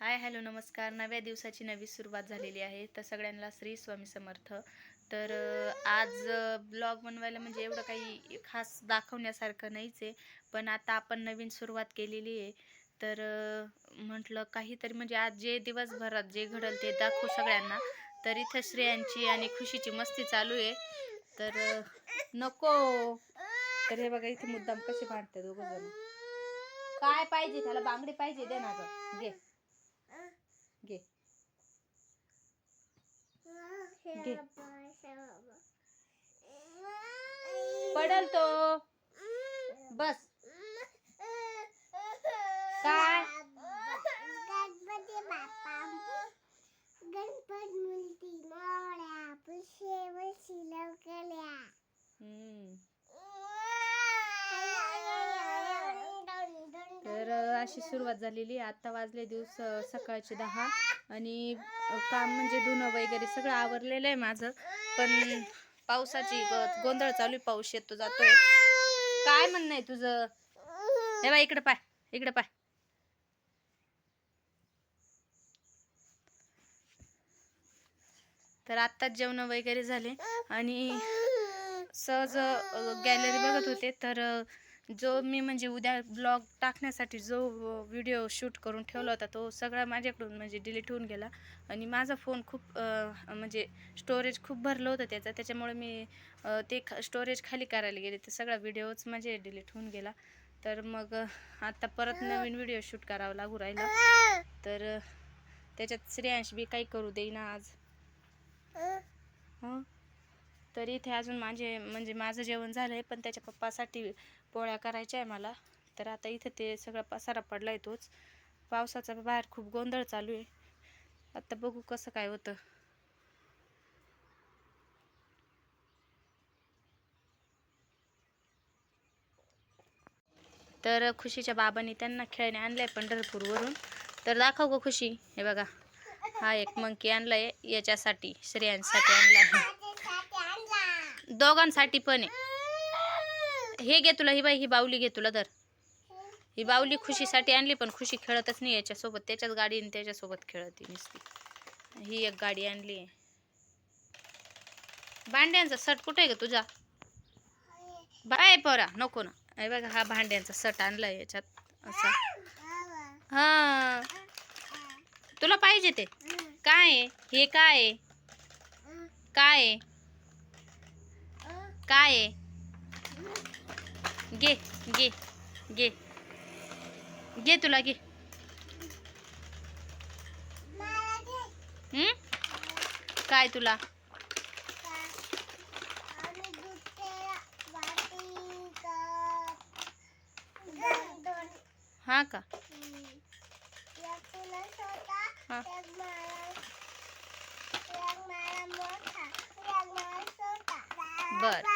Hi hello नमस्कार. नव्या दिवसाची नवी सुरुवात झालेली आहे. तर सगळ्यांना श्री स्वामी समर्थ. तर आज ब्लॉग बनवायला म्हणजे एवढं काही खास दाखवण्यासारखं नाहीच आहे. पण आता आपण नवीन सुरुवात केलेली आहे. तर म्हटलं काहीतरी म्हणजे आज जे दिवसभरात जे घडल ते दाखवू सगळ्यांना. तर इथं श्रेयांची आणि खुशीची मस्ती चालू आहे. तर नको. तर हे बघा इथे मुद्दाम कसे भांडतात दोघं जण. काय पाहिजे? त्याला बांगडी पाहिजे दे ना गं. घे. घे. पडल तो. बस. काय? गणपती बाप्पा. गणपत मुलती मोळ्या पुष्येवर शिलवकल्या हम्म. तर अशी सुरुवात झालेली आहे. आता वाजले दिवस सकाळचे दहा. आणि काम म्हणजे धुणं वगैरे सगळं आवरलेलं आहे माझं. पण पावसाची गोंधळ चालू आहे पाऊस येतो जातो काय म्हणणं आहे तुझं? हे बा इकडे पाय इकडे पाय. तर आत्ताच जेवण वगैरे झाले आणि सहज गॅलरी बघत होते. तर जो मी म्हणजे उद्या ब्लॉग टाकण्यासाठी जो व्हिडिओ शूट करून ठेवला होता तो सगळा माझ्याकडून म्हणजे डिलीट होऊन गेला. आणि माझा फोन खूप म्हणजे स्टोरेज खूप भरलं होतं त्याचा. त्याच्यामुळे मी ते ते स्टोरेज खाली करायला गेले. तर सगळा व्हिडिओच माझे डिलीट होऊन गेला. तर मग आता परत नवीन व्हिडिओ शूट करावं लागू राहिला. तर त्याच्यात श्रेयांश बी काही करू देईना आज. तर इथे अजून माझे म्हणजे माझं जेवण झालं आहे पण त्याच्या पप्पासाठी पोळ्या करायच्या आहे मला. तर आता इथे ते सगळा पसारा पडला आहे तोच. पावसाचा बाहेर खूप गोंधळ चालू आहे. आता बघू कसं काय होतं. तर खुशीच्या बाबांनी त्यांना खेळणे आणले पंढरपूरवरून. तर दाखव ग खुशी. हे बघा. हा एक मंकी आणलाय. याच्यासाठी श्रेयांसाठी आणला. आहे दोघांसाठी पण आहे. हे घे तुला ही बाई ही बावली घे तुला तर. ही बावली खुशीसाठी आणली पण खुशी खेळतच नाही याच्यासोबत. त्याच्याच गाडीने त्याच्यासोबत खेळते नुसती. ही एक गाडी आणली आहे. भांड्यांचा सट कुठे आहे ग तुझा? बाय पोरा नको ना. हे बघा हा भांड्यांचा सट आणलाय याच्यात. असा. हा. तुला पाहिजे ते. काय आहे? हे काय आहे? काय आहे? काय आहे? घे घे घे. घे तुला घे. काय तुला? हा का? हा. बर.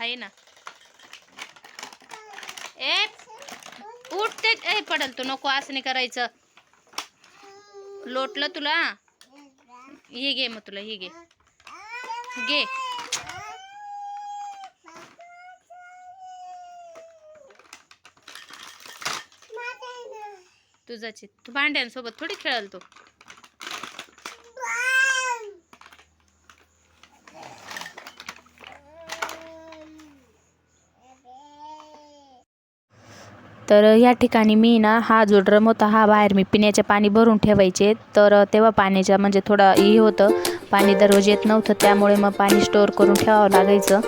आहे ना. ए उठते. ए पडल तू नको असं नाही करायचं. लोटलं तुला. हे घे मग तुला हे घे. घे. तुझाची तू भांड्यांसोबत थोडी खेळल तू. तर या ठिकाणी मी ना हा जो ड्रम होता हा बाहेर मी पिण्याचे पाणी भरून ठेवायचे. तर तेव्हा पाण्याच्या म्हणजे थोडं हे होतं. पाणी दररोज येत नव्हतं त्यामुळे मग पाणी स्टोअर करून ठेवावं लागायचं.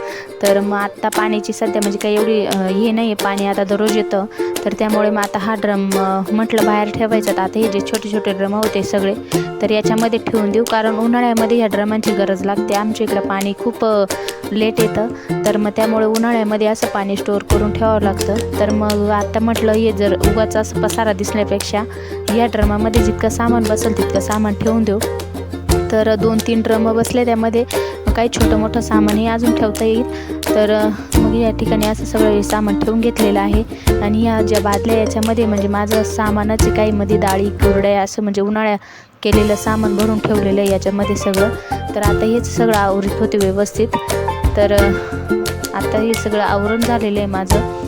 तर मग आत्ता पाण्याची सध्या म्हणजे काही एवढी हे नाही आहे पाणी आता दररोज येतं. तर त्यामुळे मग आता हा ड्रम म्हटलं बाहेर ठेवायचं. तर आता हे जे छोटे छोटे ड्रम होते सगळे तर याच्यामध्ये ठेवून देऊ. कारण उन्हाळ्यामध्ये ह्या ड्रमांची गरज लागते. आमच्या इकडं पाणी खूप लेट येतं. तर मग त्यामुळे उन्हाळ्यामध्ये असं पाणी स्टोअर करून ठेवावं लागतं. तर मग आता म्हटलं हे जर उगाच असं पसारा दिसण्यापेक्षा या ड्रमामध्ये जितकं सामान बसेल तितकं सामान ठेवून देऊ. तर दोन तीन ड्रम बसले त्यामध्ये. काही छोटं मोठं सामानही अजून ठेवता येईल. तर मग या ठिकाणी असं सगळं हे सामान ठेवून घेतलेलं आहे. आणि ह्या ज्या बादल्या याच्यामध्ये म्हणजे माझं सामानाचे काही मध्ये डाळी कुरड्या असं म्हणजे उन्हाळ्या केलेलं सामान भरून ठेवलेलं आहे याच्यामध्ये सगळं. तर आता हेच सगळं आवरीत होते व्यवस्थित. तर आता हे सगळं आवरण झालेलं आहे माझं.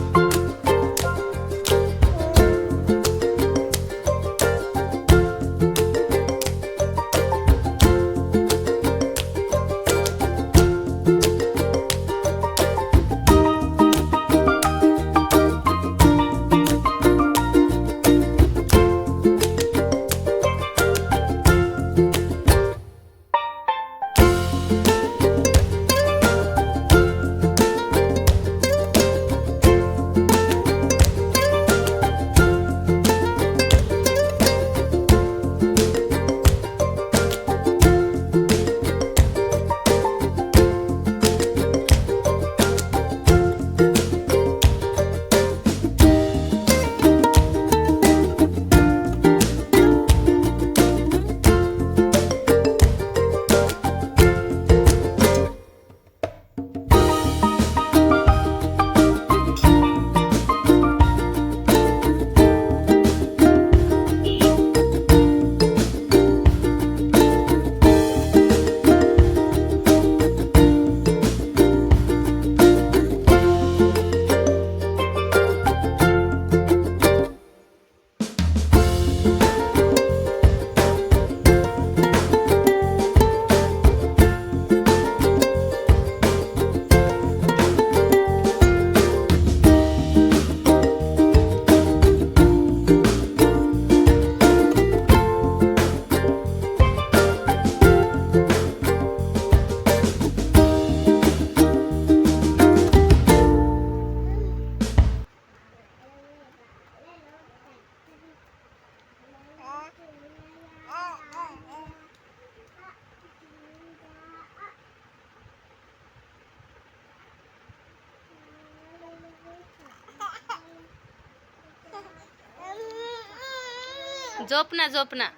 झोप ना झोप ना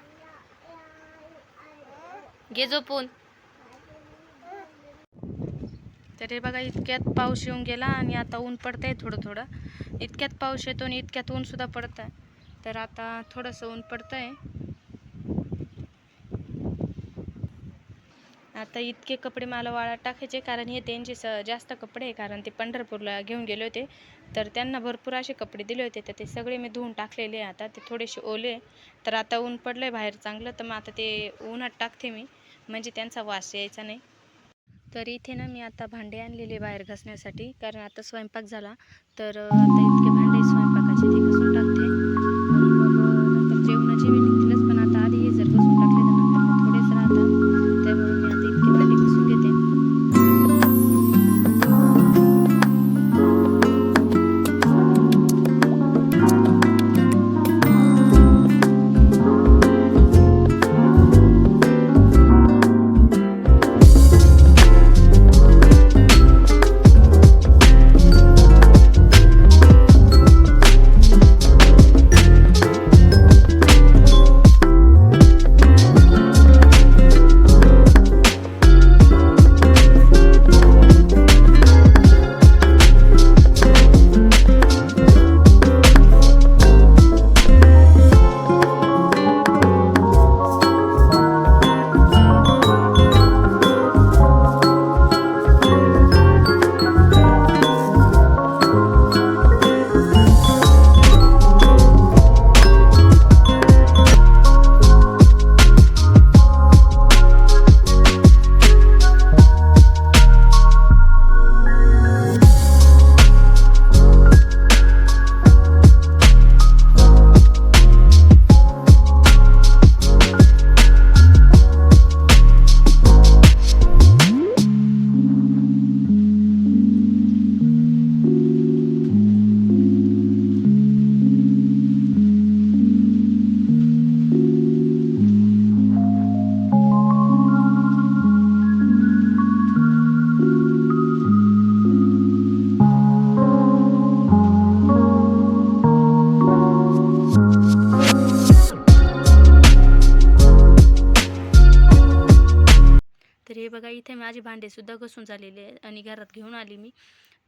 घे झोपून. तर हे बघा इतक्यात पाऊस येऊन गेला आणि आता ऊन पडतंय थोडं थोडं इतक्यात पाऊस येतो आणि इतक्यात ऊन सुद्धा पडत आहे तर आता थोडंसं ऊन पडतंय. आता इतके कपडे मला वाळत टाकायचे कारण हे त्यांचे स जास्त कपडे आहे कारण ते पंढरपूरला घेऊन गेले होते. तर त्यांना भरपूर असे कपडे दिले होते तर ते सगळे मी धुवून टाकलेले आहे. आता ते थोडेसे ओले तर आता ऊन पडलं आहे बाहेर चांगलं तर मग आता ते उन्हात टाकते मी. म्हणजे त्यांचा वास यायचा नाही. तर इथे ना मी आता भांडे आणलेले बाहेर घासण्यासाठी कारण आता स्वयंपाक झाला. तर आता इतके भांडे भांडेसुद्धा घसून झालेले आहे आणि घरात घेऊन आली मी.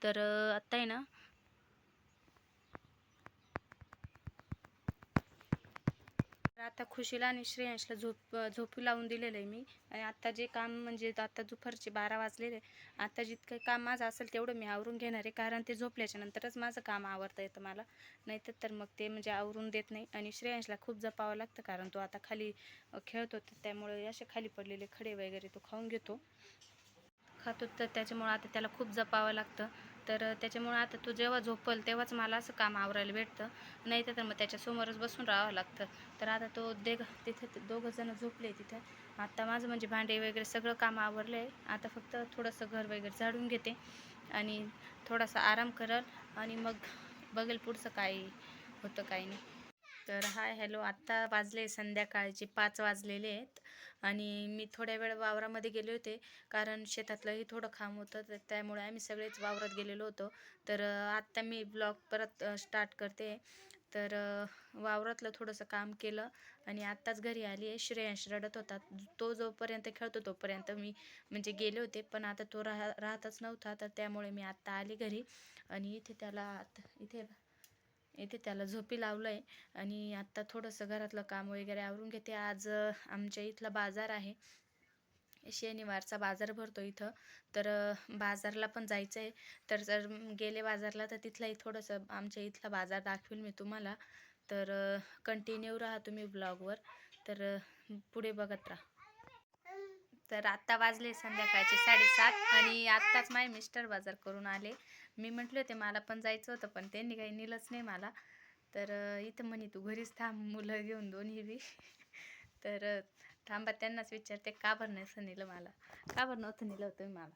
तर आत्ता आहे ना तर आता खुशीला आणि श्रेयांशला झोप झोपू लावून दिलेलं आहे मी. आणि आत्ता जे काम म्हणजे आता दुपारचे बारा वाजलेले आता जितकं काम माझं असेल तेवढं मी आवरून घेणार आहे. कारण ते झोपल्याच्या नंतरच माझं काम आवरता येतं मला. नाहीतर तर मग ते म्हणजे आवरून देत नाही. आणि श्रेयांशला खूप जपावं लागतं कारण तो आता खाली खेळत. होता त्यामुळे असे खाली पडलेले खडे वगैरे तो खाऊन घेतो. खातो तर त्याच्यामुळं आता त्याला खूप जपावं लागतं. तर त्याच्यामुळं आता तो जेव्हा झोपल तेव्हाच मला असं काम आवरायला भेटतं. नाही तर मग त्याच्यासमोरच बसून राहावं लागतं. तर आता तो देग तिथे दोघंजणं दोघं झोपले तिथे. आता माझं म्हणजे भांडे वगैरे सगळं काम आवरलं आहे आता फक्त थोडंसं घर वगैरे झाडून घेते. आणि थोडासा आराम करल. आणि मग बघेल पुढचं काय होतं काय नाही. तर हाय हॅलो. आत्ता वाजले संध्याकाळचे पाच वाजलेले आहेत. आणि मी थोड्या वेळ वावरामध्ये गेले होते कारण शेतातलंही थोडं काम होतं तर त्यामुळे आम्ही सगळेच वावरात गेलेलो होतो. तर आत्ता मी ब्लॉग परत स्टार्ट करते. तर वावरातलं थोडंसं काम केलं आणि आत्ताच घरी आली आहे. श्रेयांश रडत होता. तो जोपर्यंत खेळतो तोपर्यंत मी म्हणजे गेले होते. पण आता तो राह राहतच नव्हता तर त्यामुळे मी आत्ता आली घरी. आणि इथे त्याला आत- इथे इथे त्याला झोपी लावलं आहे आणि आत्ता थोडंसं घरातलं काम वगैरे आवरून घेते. आज आमच्या इथला बाजार आहे. शनिवारचा बाजार भरतो इथं. तर बाजारला पण जायचं आहे तर जर गेले बाजारला तर तिथलाही थोडंसं आमच्या इथला बाजार दाखवेल मी तुम्हाला. तर कंटिन्यू राहा तुम्ही ब्लॉगवर तर पुढे बघत राहा. तर आत्ता वाजले संध्याकाळचे साडेसात. आणि आत्ताच माझे मिस्टर बाजार करून आले. मी म्हटले होते मला पण जायचं होतं पण त्यांनी काही नेलंच नाही मला. तर इथं म्हणे तू घरीच थांब मुलं घेऊन दोन्ही बी. तर थांबा त्यांनाच विचारते का बरं नाही असं नेलं मला? का बरं नव्हतं नेलं होतं मला?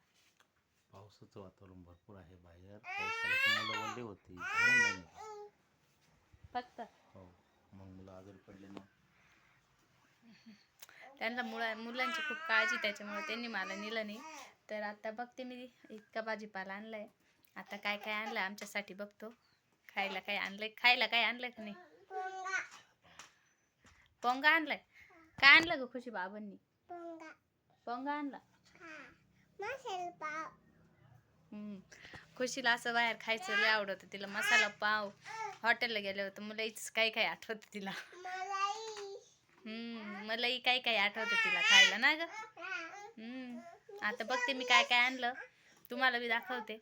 पावसाचं वातावरण भरपूर आहे बाहेर. मुलं वल्ले होती म्हणून नाही नेलं. फक्त? हो मग मुलं आजारी पडले ना. त्यांना मुला मुलांची खूप काळजी त्याच्यामुळे त्यांनी मला नेलं नाही. तर आता बघते मी इतका भाजीपाला आणलाय. आता काय काय आणलं आमच्यासाठी बघतो. खायला काय आणलंय खायला काय आणलंय का नाही? पोंगा आणलाय. काय आणलं ग खुशी बाबांनी? पोंगा आणला. पाव खुशीला असं बाहेर खायचं लय आवडतं. तिला मसाला पाव. हॉटेलला गेलं होतं. मलाहीच काही काही आठवतं तिला. मलाई हम्म. मलाही काही काही आठवतं तिला खायला ना ग? हम्म. आता बघते मी काय काय आणलं. तुम्हाला बी दाखवते.